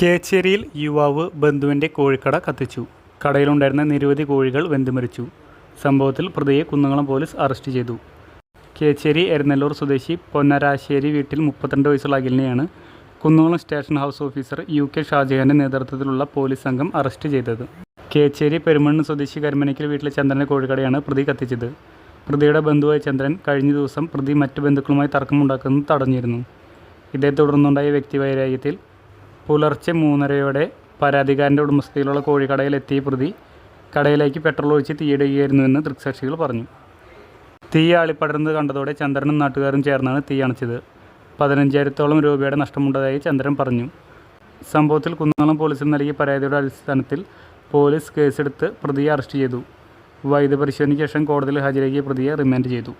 കേച്ചേരിയിൽ യുവാവ് ബന്ധുവിന്റെ കോഴിക്കട കത്തിച്ചു. കടയിലുണ്ടായിരുന്ന നിരവധി കോഴികൾ വെന്തുമരിച്ചു സംഭവത്തിൽ പ്രതിയെ കുന്നംകുളം പോലീസ് അറസ്റ്റ് ചെയ്തു. കേച്ചേരി എരനെല്ലൂർ സ്വദേശി പൊന്നരാശ്ശേരി വീട്ടിൽ മുപ്പത്തിരണ്ട് വയസ്സുള്ള അഖിലിനെയാണ് Kunnamkulam station house officer U K ഷാജഹാന്റെ നേതൃത്വത്തിലുള്ള പോലീസ് സംഘം അറസ്റ്റ് ചെയ്തത്. കേച്ചേരി പെരുമണ്ണ് സ്വദേശി കരിമനയ്ക്കൽ വീട്ടിലെ ചന്ദ്രന്റെ കോഴിക്കടയാണ് പ്രതി കത്തിച്ചത്. പ്രതിയുടെ ബന്ധുവായ ചന്ദ്രൻ കഴിഞ്ഞ ദിവസം പ്രതി മറ്റു ബന്ധുക്കളുമായി തർക്കമുണ്ടാക്കുന്നത് തടഞ്ഞിരുന്നു. ഇതേ തുടർന്നുണ്ടായ വ്യക്തിവൈരാഗ്യത്തിൽ പുലർച്ചെ മൂന്നരയോടെ പരാതിക്കാരന്റെ ഉടമസ്ഥതയിലുള്ള കോഴിക്കടയിൽ എത്തിയ പ്രതി കടയിലേക്ക് പെട്രോൾ ഒഴിച്ച് തീയിടുകയായിരുന്നുവെന്ന് ദൃക്സാക്ഷികൾ പറഞ്ഞു. തീ ആളിപ്പടർന്ന് കണ്ടതോടെ ചന്ദ്രനും നാട്ടുകാരും ചേർന്നാണ് തീ അണച്ചത്. പതിനഞ്ചായിരത്തോളം രൂപയുടെ നഷ്ടമുണ്ടായതായി ചന്ദ്രൻ പറഞ്ഞു. സംഭവത്തിൽ കുന്നംകുളം പോലീസിന് നൽകിയ പരാതിയുടെ അടിസ്ഥാനത്തിൽ പോലീസ് കേസെടുത്ത് പ്രതിയെ അറസ്റ്റ് ചെയ്തു. വൈദ്യപരിശോധനയ്ക്ക് ശേഷം കോടതിയിൽ ഹാജരാക്കിയ പ്രതിയെ റിമാൻഡ് ചെയ്തു.